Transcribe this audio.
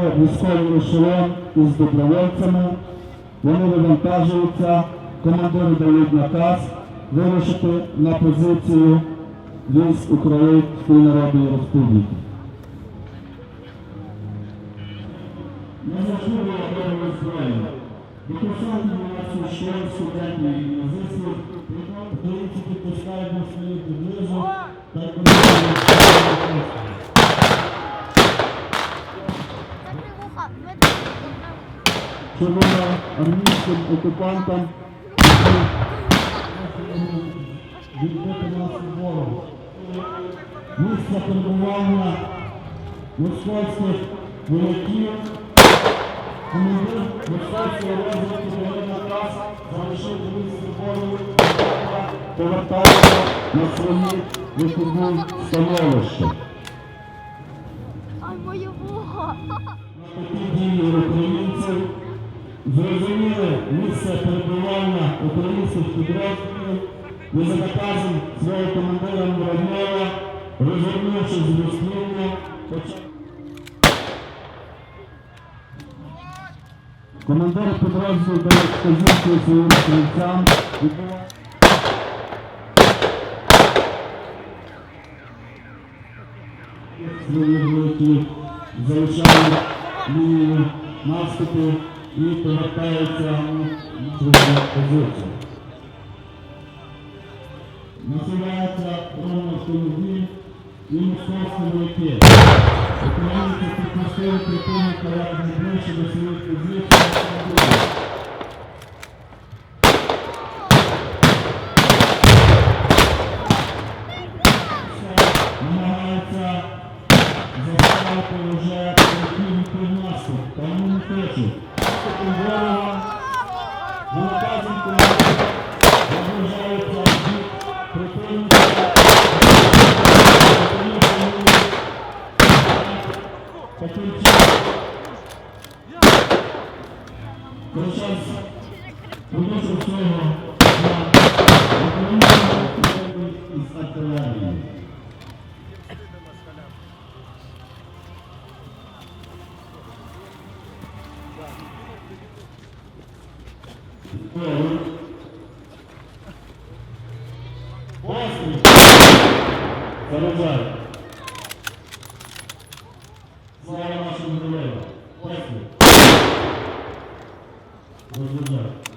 формує військовий ешелон із добровольцями. Вони вивантажуються, командири дають наказ вирушити на позицію військ Української Народної Республіки. Не зажурює оборони зброї. Використовують інформацію, що студентів і гімназистів, українці підпускають до своїх підвизу та червоно армійським окупантам відбити нас ворогу. Місце перебування московських вояків, командир московського розвитку дає наказ залишити місце бою повертатися на свої вихідні становища. Зрозуміли місце перебування українських підрозділів. І за наказом свого командира Муравйова, розвернувшись з почав Командир підрозділу дає вказівки своїм стрільцям відбувати свої великі залишають лінію наступу і повертаються на свою позицію. Насувається ровно автомобіль і московські вояки. Українці підпустили противника як найближче до своїх позицій. намагаються заставити вже колективний наступ, та вони не. Від Vamos lá. Vai lá, nosso problema. Pode. Vamos lá.